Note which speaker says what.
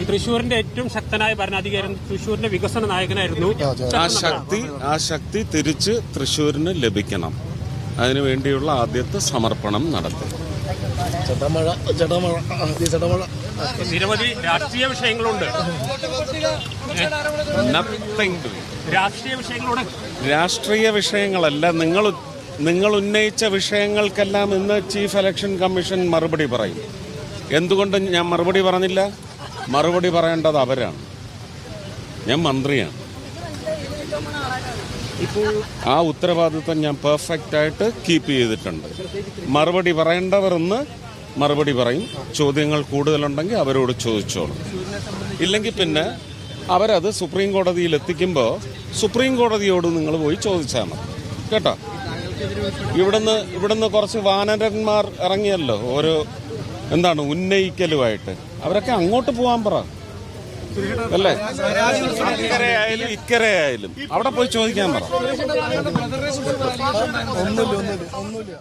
Speaker 1: ഈ തൃശ്ശൂരിന്റെ ഏറ്റവും ശക്തനായ ഭരണാധികാരി തൃശ്ശൂരിന്റെ വികസന നായകനായിരുന്നു
Speaker 2: ആ ശക്തി ആ ശക്തി തിരിച്ച് തൃശ്ശൂരിന് ലഭിക്കണം. അതിനു വേണ്ടിയുള്ള ആദ്യത്തെ സമർപ്പണം നടത്തി.
Speaker 1: നിരവധി രാഷ്ട്രീയ വിഷയങ്ങളുണ്ട്. രാഷ്ട്രീയ വിഷയങ്ങളോട്
Speaker 2: രാഷ്ട്രീയ വിഷയങ്ങളല്ല. നിങ്ങൾ നിങ്ങൾ ഉന്നയിച്ച വിഷയങ്ങൾക്കെല്ലാം ഇന്ന് ചീഫ് ഇലക്ഷൻ കമ്മീഷൻ മറുപടി പറയും. എന്തുകൊണ്ട് ഞാൻ മറുപടി പറഞ്ഞില്ല? മറുപടി പറയേണ്ടത് അവരാണ്. ഞാൻ മന്ത്രിയാണ്. ആ ഉത്തരവാദിത്വം ഞാൻ പെർഫെക്റ്റ് ആയിട്ട് കീപ്പ് ചെയ്തിട്ടുണ്ട്. മറുപടി പറയേണ്ടവരെന്ന് മറുപടി പറയും. ചോദ്യങ്ങൾ കൂടുതലുണ്ടെങ്കിൽ അവരോട് ചോദിച്ചോളും. ഇല്ലെങ്കിൽ പിന്നെ അവരത് സുപ്രീം കോടതിയിൽ എത്തിക്കുമ്പോൾ സുപ്രീം കോടതിയോട് നിങ്ങൾ പോയി ചോദിച്ചാൽ മതി. കേട്ടോ? ഇവിടുന്ന് ഇവിടുന്ന് കുറച്ച് വാനരന്മാർ ഇറങ്ങിയല്ലോ. ഓരോ എന്താണ് ഉന്നയിക്കലുമായിട്ട്. അവരൊക്കെ അങ്ങോട്ട് പോകാൻ പറ. അല്ലേ? അക്കരെ ആയാലും ഇക്കരെ ആയാലും അവിടെ പോയി ചോദിക്കാൻ പറ.
Speaker 3: ഒന്നുമില്ല ഒന്നുമില്ല. ഒന്നുമില്ല.